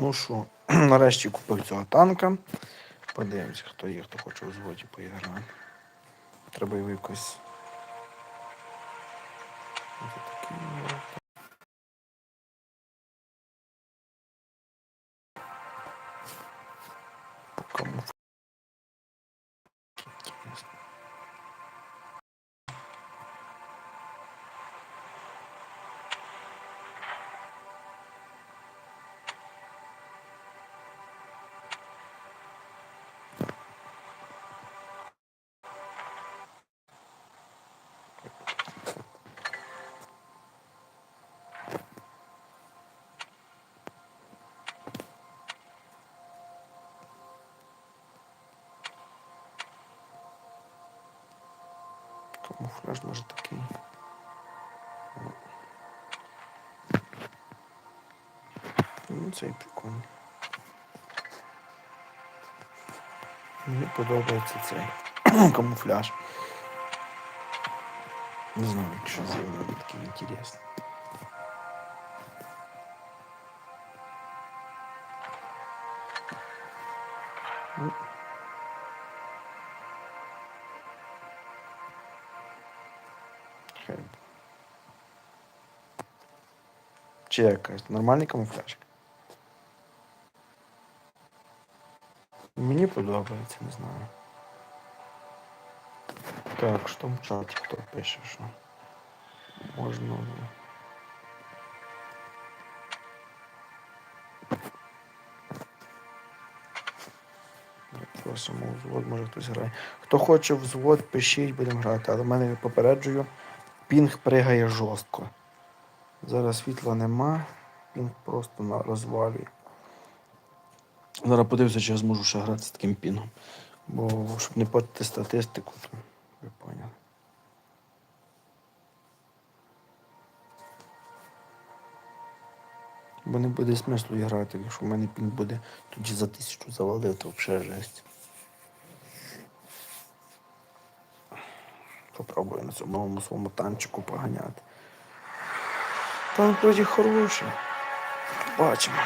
Ну що, нарешті купив цього танка. Подивимося, хто є, хто хоче у зводі поіграти. Треба його якось. Ось такий, Камуфляж може такий. Ну, цей прикольний. Мені подобається цей камуфляж. Не знаю, що це він такий інтересний. Ну. Чи якась нормальний камуфляж? Мені подобається, не знаю. Так, що в чаті хто пише, що можна. Просимо взвод, може хтось грає. Хто хоче взвод, пишіть, будемо грати. Але мене попереджую, пінг пригає жорстко. Зараз світла нема, пінг просто розвалює. Зараз подивлюся, чи я зможу ще грати з таким пінгом. Бо щоб не портити статистику, то ви поняли. Бо не буде смислу грати, якщо в мене пінг буде тоді за тисячу завалив, то взагалі жесть. Попробую на цьому новому своєму танчику поганяти. Танк вроді хороший. Бачимо.